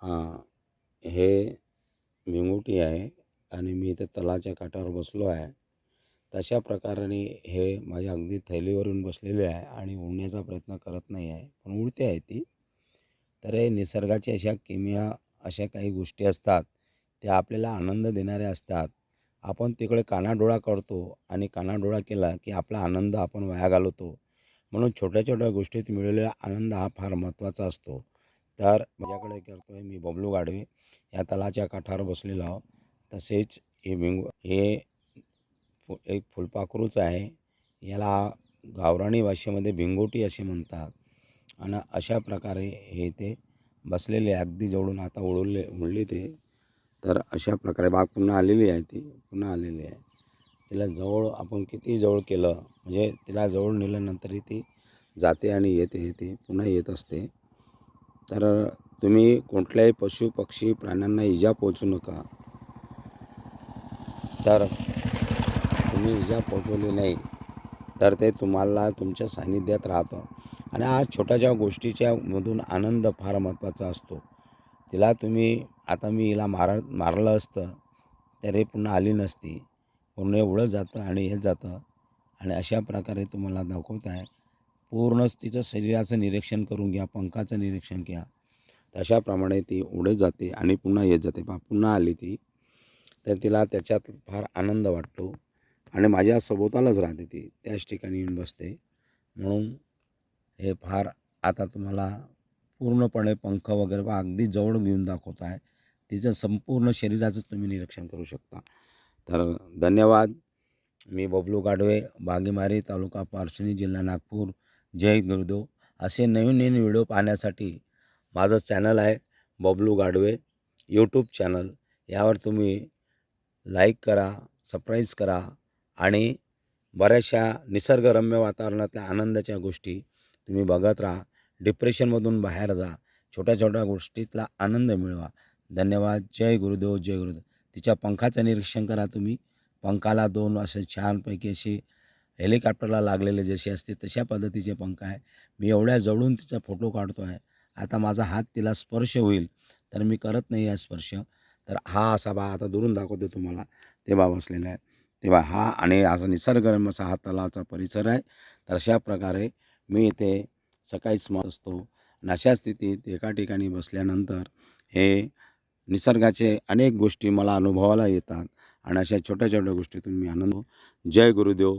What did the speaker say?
हां हे भिंगुटी आहे आणि मी इथे तलाच्या काठावर बसलो आहे. तशा प्रकाराने हे माझ्या अगदी थैलीवरून बसलेले आहे आणि उडण्याचा प्रयत्न करत नाही आहे पण उडते आहे ती. तर हे निसर्गाच्या अशा किमया अशा काही गोष्टी असतात त्या आपल्याला आनंद देणाऱ्या असतात. आपण तिकडे कानाडोळा करतो आणि कानाडोळा केला की आपला आनंद आपण वाया घालवतो. म्हणून छोट्या छोट्या गोष्टीत मिळालेला आनंद हा फार महत्त्वाचा असतो. तर माझ्याकडे करतो आहे मी बबलू गाडवे. या तलाच्या काठावर बसलेलो आहो तसेच हे भिंग हे एक फुलपाखरूच आहे. याला गावराणी भाषेमध्ये भिंगोटी असे म्हणतात. आणि अशा प्रकारे हे ते बसलेले अगदी जवळून आता उडवले उडले ते. तर अशा प्रकारे बाग पुन्हा आलेली आहे ती पुन्हा आलेली आहे. तिला जवळ आपण किती जवळ केलं म्हणजे तिला जवळ नेल्यानंतरही ती जाते आणि येते येते पुन्हा येत असते. तर तुम्ही कुठल्याही पशु पक्षी प्राण्यांना इजा पोचू नका. तर तुम्ही इजा पोचवली नाही तर ते तुम्हाला तुमच्या सान्निध्यात राहतं. आणि आज छोट्याशा गोष्टीच्या मधून आनंद फार महत्त्वाचा असतो. तिला तुम्ही आता मी हिला मार मारलं असतं तरी पुन्हा आली नसती. पूर्ण एवढं जातं आणि हे जातं. आणि अशा प्रकारे तुम्हाला दाखवत आहे पूर्णच तिचं शरीराचं निरीक्षण करून घ्या पंखाचं निरीक्षण घ्या. तशाप्रमाणे ती उडत जाते आणि पुन्हा येत जाते. पा पुन्हा आली ती तर तिला त्याच्यात फार आनंद वाटतो आणि माझ्या सभोवतालच राहते ती. त्याच ठिकाणी येऊन बसते. म्हणून हे फार आता तुम्हाला पूर्णपणे पंख वगैरे बा अगदी जवळ घेऊन दाखवत आहे. तिचं संपूर्ण शरीराचं तुम्ही निरीक्षण करू शकता. तर धन्यवाद. मी बबलू गाडवे बागेमारी तालुका पारशिनी जिल्हा नागपूर. जय गुरुदेव. असे नवीन नवीन व्हिडिओ पाहण्यासाठी माझं चॅनल आहे बबलू गाडवे. YouTube channel. यावर तुम्ही लाईक करा सबस्क्राईब करा आणि बऱ्याचशा निसर्गरम्य वातावरणातल्या आनंदाच्या गोष्टी तुम्ही बघत राहा. डिप्रेशनमधून बाहेर जा. छोट्या छोट्या गोष्टीतला आनंद मिळवा. धन्यवाद. जय गुरुदेव जय गुरुदेव. तिच्या पंखाचं निरीक्षण करा तुम्ही. पंखाला दोन असे छानपैकी असे हेलिकॉप्टरला लागलेले जसे असते तशा पद्धतीचे पंख आहे. मी एवढ्या जवळून तिचा फोटो काढतो आहे. आता माझा हात तिला स्पर्श होईल. तर मी करत नाही आहे स्पर्श. तर हा असा बा आता दुरून दाखवतो तुम्हाला. ते बा बसलेला आहे. तेव्हा हा आणि असा निसर्गरम्य असा हा तलावाचा परिसर आहे. तर अशा प्रकारे मी इथे सकाळी स्मत असतो. आणि अशा स्थितीत एका ठिकाणी बसल्यानंतर हे निसर्गाचे अनेक गोष्टी मला अनुभवायला येतात. आणि अशा छोट्या छोट्या गोष्टीतून मी आनंद जय गुरुदेव.